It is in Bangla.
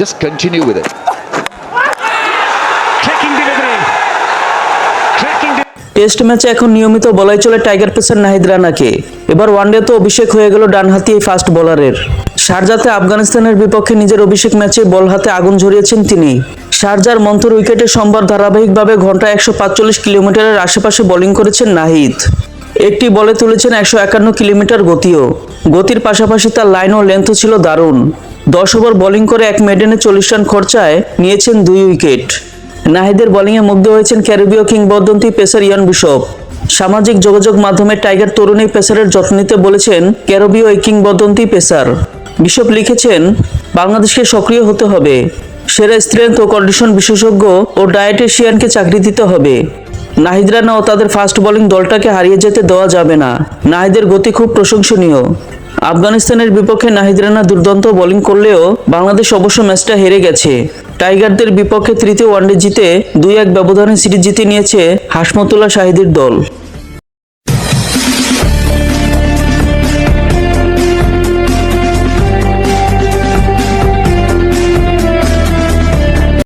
Just continue with it. Test ম্যাচে এখন নিয়মিত বলাই চলে টাইগার পেসার নাহিদ রানাকে। এবার ওয়ানডেতে অভিষেক হয়ে গেল ডানহাতি এই ফাস্ট বোলারের। শারজাতে আফগানিস্তানের বিপক্ষে নিজের অভিষেক ম্যাচে বল হাতে আগুন ঝরিয়েছেন তিনি। শারজার মন্থর উইকেটে সোমবার ধারাবাহিকভাবে ঘণ্টা একশো পাঁচচল্লিশ কিলোমিটারের আশেপাশে বোলিং করেছেন নাহিদ। একটি বলে তুলেছেন একশো একান্ন কিলোমিটার গতিও। গতির পাশাপাশি তার লাইন ও লেন্থও ছিল দারুণ। দশ ওভার বোলিং করে এক মেডেনে চল্লিশ রান খরচায় নিয়েছেন দুই উইকেট নাহিদের বোলিংয়ে মুগ্ধ হয়েছেন ক্যারিবীয় কিংবদন্তি পেসার ইয়ান বিশপ। সামাজিক যোগাযোগ মাধ্যমে টাইগার তরুণী পেসারের যত্ন নিতে বলেছেন ক্যারিবীয় এই কিংবদন্তি পেসার। বিশপ লিখেছেন, বাংলাদেশকে সক্রিয় হতে হবে। সেরা স্ট্রেংথ ও কন্ডিশন বিশেষজ্ঞ ও ডায়েটেশিয়ানকে চাকরি দিতে হবে। নাহিদরা ও তাদের ফাস্ট বোলিং দলটাকে হারিয়ে যেতে দেওয়া যাবে না। নাহিদের গতি খুব প্রশংসনীয়। আফগানিস্তানের বিপক্ষে নাহিদ রানা দুর্দান্ত বোলিং করলেও বাংলাদেশ অবশ্য ম্যাচটা হেরে গেছে। টাইগারদের বিপক্ষে তৃতীয় ওয়ানডে জিতে দুই এক ব্যবধানে সিরিজ জিতে নিয়েছে হাসমতুল্লাহ শাহিদের দল।